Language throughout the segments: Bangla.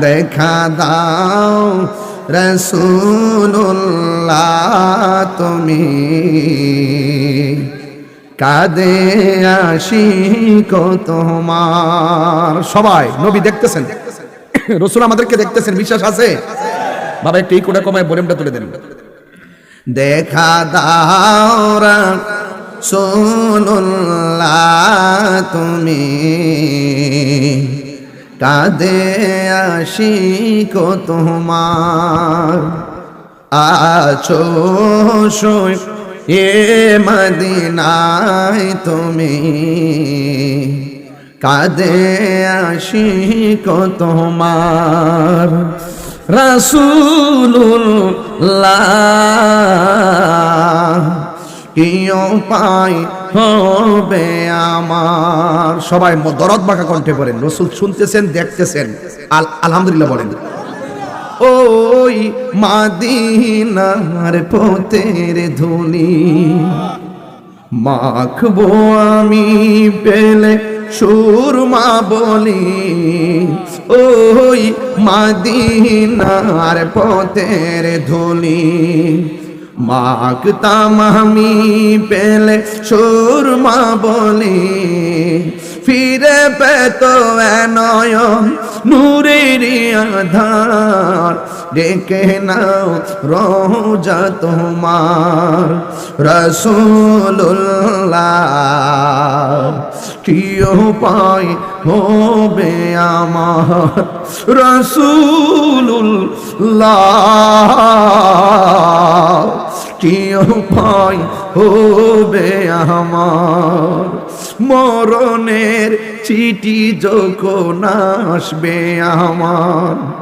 দেখা দাও রসুল্লাহ তুমি। কাদে আসি তোমার। সবাই, নবী দেখতেছেন। রসুল আমাদেরকে দেখতেছেন, বিশ্বাস আছে? বাবা, একটু এই কোটা কমায় বরেমটা তুলে দেন। দেখা দাও সোনুল্লাহ তুমি। কাদে আসি কো তোমার। আছো সই এ মদিনায় তুমি। কাদে আসি কো তোমার। রসুল্লাহ কিয় পাই হবে আমার। সবাই দরদ বাঁকা কণ্ঠে পড়েন রসুল শুনতেছেন, দেখতেছেন। আল- আলহামদুলিল্লাহ বলেন। ওই মাদিনার পথের ধুলি মাখবো আমি পেলে সুরমা বলি। ওই মাদিনার পথের ধুলি মাখতাম আমি পেলে সুরমা বলি ফিরে পেত নয়ন নূরের আধার। ডেকে নাও রোজা তোমার রসুল্লাহ কিয় পাই হবে আমার রসুল্লাহ কিয় পাই হবে আমার মরণের চিঠি যখন আসবে আমার।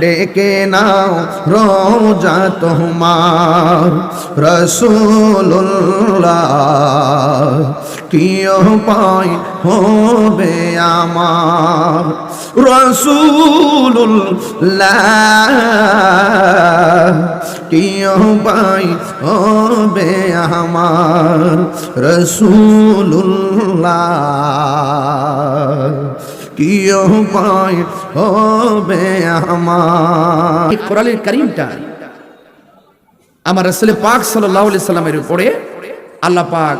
ডেকে নাও রোজা তোমার রসুল্লাহ কিয় পাই হবে আমার রসুল্লাহ কিয় পাই হবে আমার রসুল্লাহ কিয় পাই হবে আমার। কারিমটা আমার আসলে পাক সাল্লাহ সাল্লামের উপরে আল্লাহ পাক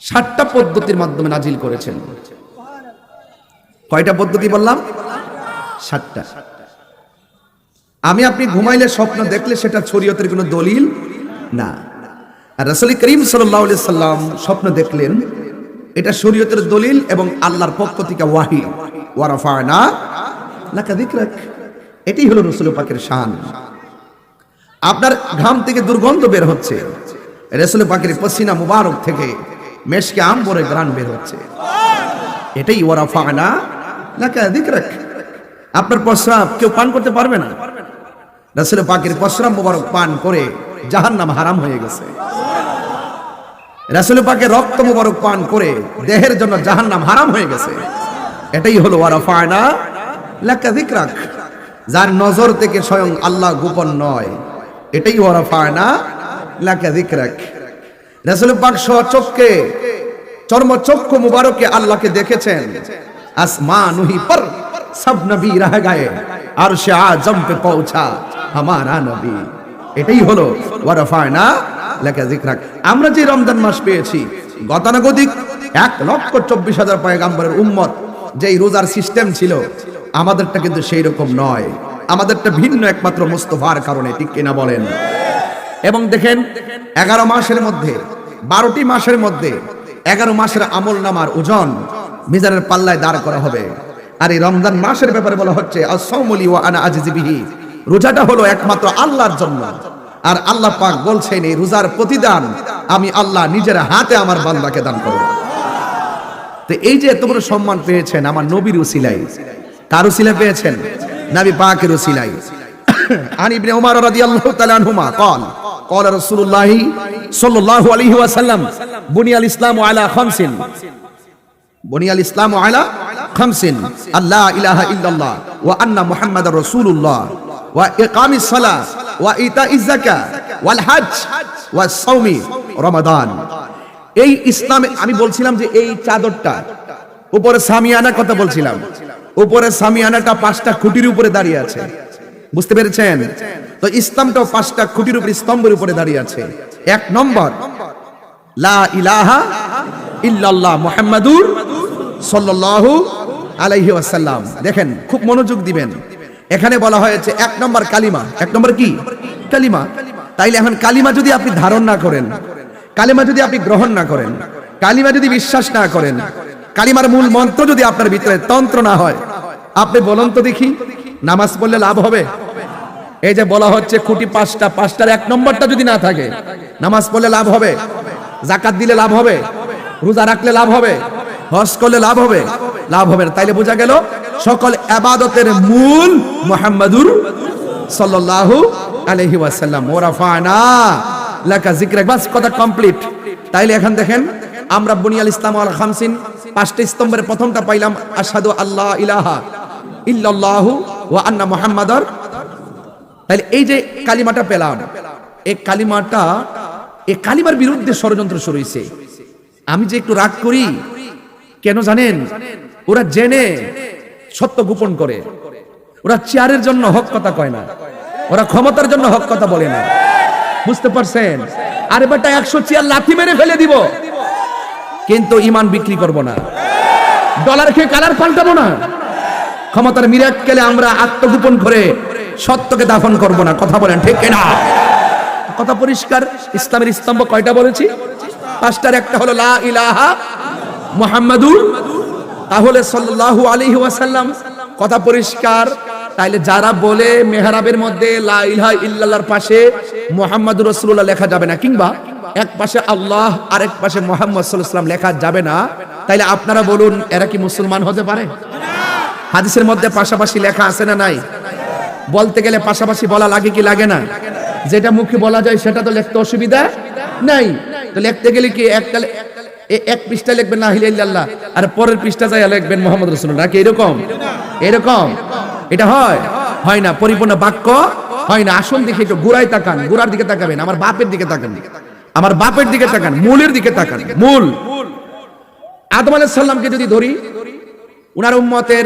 ষাটটা পদ্ধতির মাধ্যমে নাজিল করেছেন। কয়টা পদ্ধতি বললাম? সাতটা আমি আপনি ঘুমাইলে স্বপ্ন দেখলে সেটা শরীয়তের কোনো দলিল না। আর রাসূল করিম আলাইহি সাল্লাম স্বপ্ন দেখলেন এটা শরীয়তের দলিল এবং আল্লাহর পক্ষ থেকে ওয়াহি। ওয়ারাফানা লাকা যিকরাক। এটাই হলো রাসূল পাকের শান। আপনার ঘাম থেকে দুর্গন্ধ বের হচ্ছে। রাসূল পাকের পসিনা মুবারক থেকে মেশকে আম আম্বরে গ্রান বের হচ্ছে। এটাই ওয়ারাফানা লাকা যিকরাক। আপনার প্রস্রাব কেউ পান করতে পারবে না। রাসূল পাকের প্রস্রাব মুবারক পান করে জাহান্নাম হারাম হয়ে গেছে। রাসুল পাকে রক্ত মুবারক পান করে দেহের জন্য জাহান্নাম হারাম হয়ে গেছে। এটাই হলো যার নজর থেকে স্বয়ং আল্লাহ গোপন নয়। এটাই ওয়ারাফায়না চর্ম মুবারকে আল্লাহকে দেখেছেন। পর সব নবী আর সে আজম পৌঁছা হামারা নবী। এটাই হলো ওয়ারাফায়না লেখা যিকরাক আমরা যে রমজান মাস পেয়েছি, গতানুগতিক এক লক্ষ চব্বিশ হাজার পয়গাম্বরের উম্মত, যেই রোজার সিস্টেম ছিল, আমাদেরটা কিন্তু সেই রকম নয়। আমাদেরটা ভিন্ন একমাত্র মুস্তফার কারণে, ঠিক কিনা বলেন? এবং দেখেন, এগারো মাসের মধ্যে, বারোটি মাসের মধ্যে, এগারো মাসের আমল নামার ওজন মিজানের পাল্লায় দাঁড় করা হবে। আর এই রমজান মাসের ব্যাপারে বলা হচ্ছে আনা রোজাটা হলো একমাত্র আল্লাহর জন্য। আর আল্লাহ পাক বলছেন এই রোজার প্রতিদান আমি আল্লাহ নিজের হাতে আমার বান্দাকে দান করব তো এই যে এত বড় সম্মান পেয়েছেন আমার নবীর উসিলাই কারো সিলে পেয়েছেন নবী পাকের সিলাই عن ابن عمر رضي الله تعالى عنهما قال قال رسول الله صلى الله عليه وسلم بني الاسلام على خمس بني الاسلام على خمس الله اله الا الله وان محمد رسول الله واقام الصلاه ওয়া ইতা ইজাকা ওয়াল হাজ ওয়া সাওমি রমাদান। এই ইসলামে আমি বলছিলাম যে এই চাদরটা, উপরে সামিয়ানা কথা বলছিলাম, উপরে সামিয়ানাটা পাঁচটা খুঁটির উপরে দাঁড়িয়ে আছে। বুঝতে পেরেছেন? তো ইসলামটাও পাঁচটা খুঁটির উপরে, স্তম্ভের উপরে দাঁড়িয়ে আছে। এক নম্বর, লা ইলাহা ইল্লাল্লাহ মুহাম্মাদুর সাল্লাল্লাহু আলাইহি ওয়াসাল্লাম। দেখেন, খুব মনোযোগ দিবেন। এখানে বলা হয়েছে এক নম্বর কালিমা। এক নম্বর কি? কালিমা। তাইলে এখন কালিমা যদি আপনি ধারণ না করেন, কালিমা যদি আপনি গ্রহণ না করেন, কালিমা যদি বিশ্বাস না করেন, কালিমার মূল মন্ত্র যদি আপনার ভিতরে তন্ত্র না হয়, আপনি বলুন তো দেখি, নামাজ পড়লে লাভ হবে? এই যে বলা হচ্ছে খুঁটি পাঁচটা, পাঁচটার এক নম্বরটা যদি না থাকে, নামাজ পড়লে লাভ হবে? জাকাত দিলে লাভ হবে? রোজা রাখলে লাভ হবে? হজ করলে লাভ হবে? লাভ হবে না। তাইলে বোঝা গেল সকল আবাদতের মূল মোহাম্মদুর সাল্লাল্লাহু আলাইহি ওয়াসাল্লাম। ওরাফানা। লাকা জিকরা বাস কথা কমপ্লিট। তাইলে এখন দেখেন, আমরা বুনিয়াল ইসলাম আল খামসিন পাঁচটা স্তম্ভের প্রথমটা পাইলাম, আশহাদু আল্লাহ ইলাহা ইল্লাল্লাহু ওয়া আন্না মুহাম্মাদার। তাহলে এই যে কালিমাটা পেলাম, এই কালিমাটা, এই কালিমার বিরুদ্ধে ষড়যন্ত্র শুরু হয়েছে আমি যে একটু রাগ করি, কেন জানেন? ওরা জেনে সত্য গোপন করে। ওরা চেয়ারের জন্য হক কথা কয় না। ওরা ক্ষমতার জন্য হক কথা বলে না। বুঝতে পারছেন? আরে বেটা, একশো চেয়ার লাথি মেরে ফেলে দিব। কিন্তু ইমান বিক্রি করব না। ডলার খেয়ে কালার পাল্টাবো না। ক্ষমতার মিরাট কেলে আমরা আত্মগোপন করে সত্যকে দাফন করব না। কথা বলেন, ঠিক না কথা পরিষ্কার। ইসলামের স্তম্ভ কয়টা বলেছি? পাঁচটার একটা হলো লা ইলাহা মুহাম্মাদুর তাহলে সাল্লাল্লাহু আলাইহি ওয়াসাল্লাম, কথা পরিষ্কার। তাইলে যারা বলে মেহরাবের মধ্যে লা ইলাহা ইল্লাল্লাহর পাশে মুহাম্মাদুর রাসূলুল্লাহ লেখা যাবে না, কিংবা এক পাশে আল্লাহ, আরেক পাশে মুহাম্মদ ওয়াসাল্লাম লেখা যাবে না, তাইলে আপনারা বলুন, এরা কি মুসলমান হতে পারে? হাদিসের মধ্যে পাশাপাশি লেখা আছে না নাই? বলতে গেলে পাশাপাশি বলা লাগে কি লাগে না? যেটা মুখে বলা যায় সেটা তো লিখতে অসুবিধা নাই। তো লিখতে গেলে কি একটা লে- এ- এক পৃষ্ঠা লিখবেন না ইল্লাল্লাহ, আর পরের পৃষ্ঠা যাই লিখবেন মোহাম্মদ রাসূলুল্লাহ। নাকি এরকম? এরকম? এটা হয়? হয় না, পরিপূর্ণ বাক্য হয় না। আসল দিকে একটু গোড়ায় তাকান গোড়ার দিকে তাকাবেন, আমার বাপের দিকে তাকান। আমার বাপের দিকে তাকান, মূলের দিকে তাকান, মূল। আদম আলাইহিস সালামকে যদি ধরি, উনার উম্মতের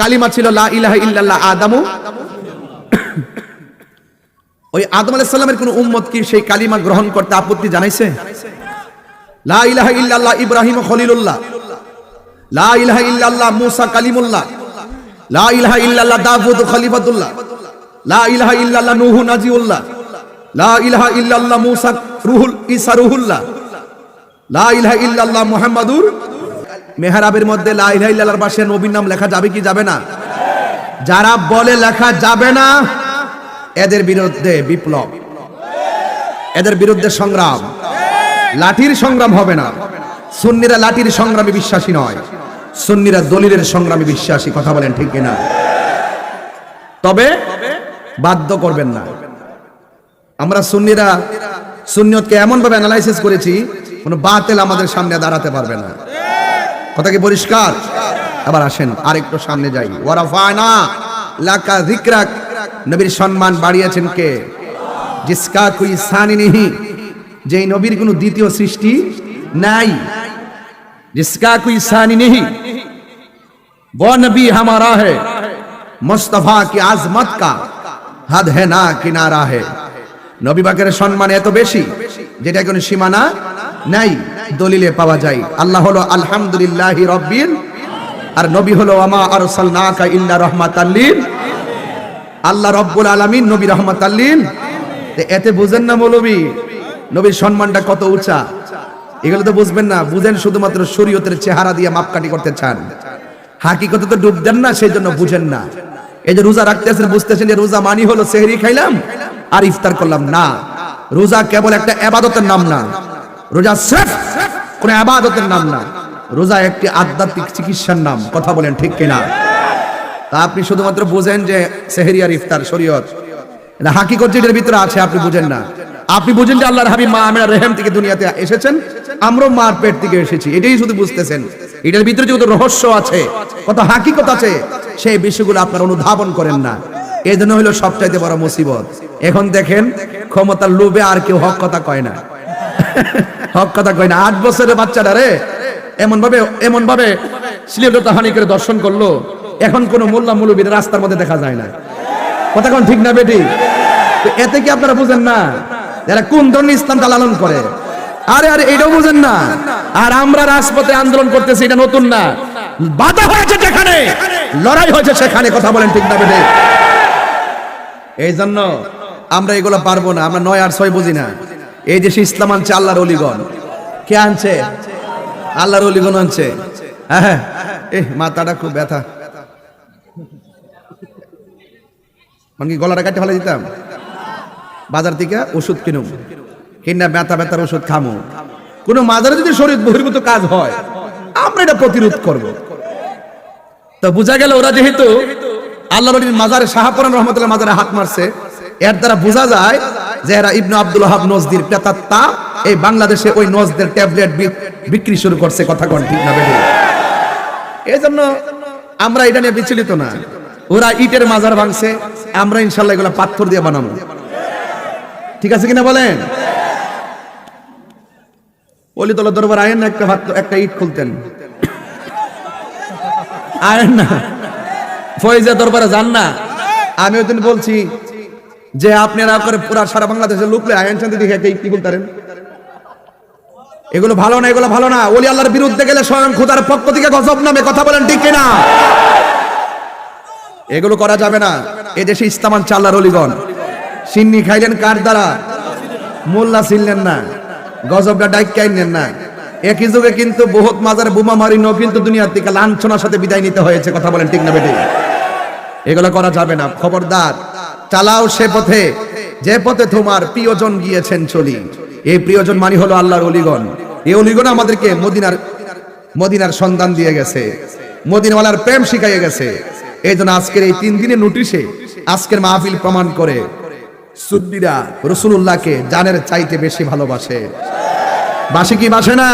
কালিমা ছিল, লা ইলাহা ইল্লাল্লাহ আদামু। ওই আদম আলাইহিস সালামের কোন উম্মত কি সেই কালিমা গ্রহণ করতে আপত্তি জানাইছে? লা ইলাহা ইল্লাল্লাহ ইব্রাহিম খলিলুল্লাহ। লা ইলাহা ইল্লাল্লাহ মুসা কালিমুল্লাহ। লা ইলাহা ইল্লাল্লাহ দাউদ খলিফাতুল্লাহ। লা ইলাহা ইল্লাল্লাহ নূহ নাজিউল্লাহ। লা ইলাহা ইল্লাল্লাহ মুসা রুহুল, ঈসা রুহুল্লাহ। লা ইলাহা ইল্লাল্লাহ মুহাম্মাদুর মেহরাবের মধ্যে লা ইলাহা ইল্লাল্লাহর পাশে নবীর নাম লেখা যাবে কি যাবে না? যারা বলে লেখা যাবে না, এদের বিরুদ্ধে বিপ্লব। এদের বিরুদ্ধে সংগ্রাম। লাঠির সংগ্রাম হবে না। সুন্নিরা লাঠির সংগ্রামে বিশ্বাসী নয়। সুন্নিরা দলিলের সংগ্রামে বিশ্বাসী, কথা বলেন ঠিক কিনা? তবে বাধ্য করবেন না। আমরা সুন্নিরা, সুন্নিয়তকে এমন ভাবে অ্যানালাইসিস করেছি, কোনো বাতেল আমাদের সামনে দাঁড়াতে পারবে না। কথা কি পরিষ্কার? আবার আসেন, আরেকটু সামনে যাই। ওয়ারাফানা লাকা যিকরাক। নবীর সম্মান বাড়িয়েছেন কে? জিসকা কোই সানি যেই নবীর কোনো দ্বিতীয় সৃষ্টি নাই जिसका कोई सानी नहीं वो नबी हमारा है मुस्तफा की आजमत का हद है ना किनारा है নবী বাকের সম্মান এত বেশি যেটা কোনো সীমানা নাই দলিলে পাওয়া যায় আল্লাহ হলো আলহামদুলিল্লাহ রব্বিল আর নবী হলো আমা আরসালনাকা ইল্লা রাহমাতাল্লিল আল্লাহ রব্বুল আলামিন নবী রহমাতাল্লিল এতে বুঝেন না মৌলবী নবীর সম্মানটা কত উঁচা? এগুলো তো বুঝবেন না। বুঝেন শুধুমাত্র শরীয়তের চেহারা দিয়ে মাপকাঠি করতে চান। হাকিকতে তো ডুব দেন না সেই জন্য বুঝেন না। এই যে রোজা রাখতেছেন বুঝতেছেন যে রোজা মানি হলো সেহরি খাইলাম আর ইফতার করলাম না। রোজা কেবল একটা আবাদতের নাম না। রোজা স্রেফ কোন আবাদতের নাম না। রোজা একটি আধ্যাত্মিক চিকিৎসার নাম। কথা বলেন ঠিক কিনা? তা আপনি শুধুমাত্র বুঝেন যে সেহেরিয়ার ইফতার শরীয়ত। হাকিকত যেটার ভিতরে আছে, আপনি বুঝেন না। আপনি বুঝেন যে আল্লাহর হাবিব মা আমেরা রেহেম থেকে দুনিয়াতে এসেছেন? আমরাও মার পেট থেকে এসেছি। এটাই শুধু বুঝতেছেন। এটার ভিতরে যে কত রহস্য আছে, কত হাকিকত আছে, সেই বিষয়গুলো আপনারা অনুধাবন করেন না। এই জন্য হলো সবচাইতে বড় মুসিবত। এখন দেখেন, ক্ষমতার লোভে আর কেউ হক কথা কয় না। হক কথা কয় না। আট বছরের বাচ্চাটা রে এমন ভাবে এমন ভাবে শ্লীলতা হানি করে দর্শন করল। এখন কোন মোল্লা মুলুবির রাস্তার মধ্যে দেখা যায় না। কথা কোন ঠিক না বেটি? এতে কি আপনারা বুঝেন না? যারা কোন ধরনের ইসলামটা লালন করে? আরে আরে, এটাও বুঝেন না। আর আমরা রাজপথে আন্দোলন করতেছি, এটা নতুন না। বাধা হয়েছে যেখানে, লড়াই হয়েছে সেখানে, কথা বলেন ঠিক না এই জন্য আমরা এগুলো পারব না, আমরা নয় আর ছয় বুঝি না। এই দেশে ইসলাম আনছে আল্লাহর অলিগণ। কে আনছে? আল্লাহর অলিগণ আনছে। হ্যাঁ হ্যাঁ। মাথাটা খুব ব্যথা। মানে কি গলাটা কাটে ফেলে দিতাম? বাজার থেকে ওষুধ কিনুম। কিনা ব্যথা ব্যথার ওষুধ খামো। কোন মাজারে যদি শরীর বহির্ভূত কাজ হয়, আমরা এটা প্রতিরোধ করব। তো বোঝা গেল ওরা যেহেতু আল্লাহ নবীর মাজারে শাহপুরান রহমতুল্লাহ মাজারে হাত মারছে, এর দ্বারা বোঝা যায় যে এরা ইবনু আব্দুল হাব নজদির প্রেতাত্মা। এই বাংলাদেশে ওই নজদের ট্যাবলেট বিক্রি শুরু করছে, কথা কোন ঠিক না বেরিয়ে এই জন্য আমরা এটা নিয়ে বিচলিত না। ওরা ইটের মাজার ভাঙছে, আমরা ইনশাল্লাহ এগুলো পাথর দিয়ে বানাবো। ঠিক আছে কিনা বলেন? অলি তলা দরবার আয়েন না, একটা ভাত একটা ইট খুলতেন। আয়েন না। ফয়েজা দরবারে যান না। আমি ওই দিন বলছি যে আপনারা করে পুরা সারা বাংলাদেশের লোকলে আয়েন চান্দি দেখে একটা ইট খুলতারেন? এগুলো ভালো না, এগুলো ভালো না। ওলি আল্লাহর বিরুদ্ধে গেলে স্বয়ং খুদার পক্ষ থেকে গজব নামে কথা বলেন, ঠিক কিনা? এগুলো করা যাবে না। এ দেশে ইস্তামান চাল্লার অলিগণ। সিন্নি খাইলেন কার দ্বারা? মোল্লা ছিলেন না। গজবটা ডাইক কাইলেন না। একই যুগে কিন্তু বহুত মাজার বোমা মারিনো কিন্তু দুনিয়ার থেকে লাঞ্ছনার সাথে বিদায় নিতে হয়েছে, কথা বলেন ঠিক না বেটি? এগুলো করা যাবে না। খবরদার, চালাও সে পথে। যে পথে তোমার প্রিয়জন গিয়েছেন চলি। এই প্রিয়জন মানি হলো আল্লাহর অলিগণ। এই অলিগণ আমাদেরকে মদিনার মদিনার সন্ধান দিয়ে গেছে। মদিনাওয়ালার প্রেম শিখাইয়ে গেছে। এই জন্য আজকের এই তিন দিনের নোটিশে আজকের মাহফিল প্রমাণ করে সুন্নিরা রসুল্লাহকে জানের চাইতে বেশি ভালোবাসে। বাসে কি বাসে না?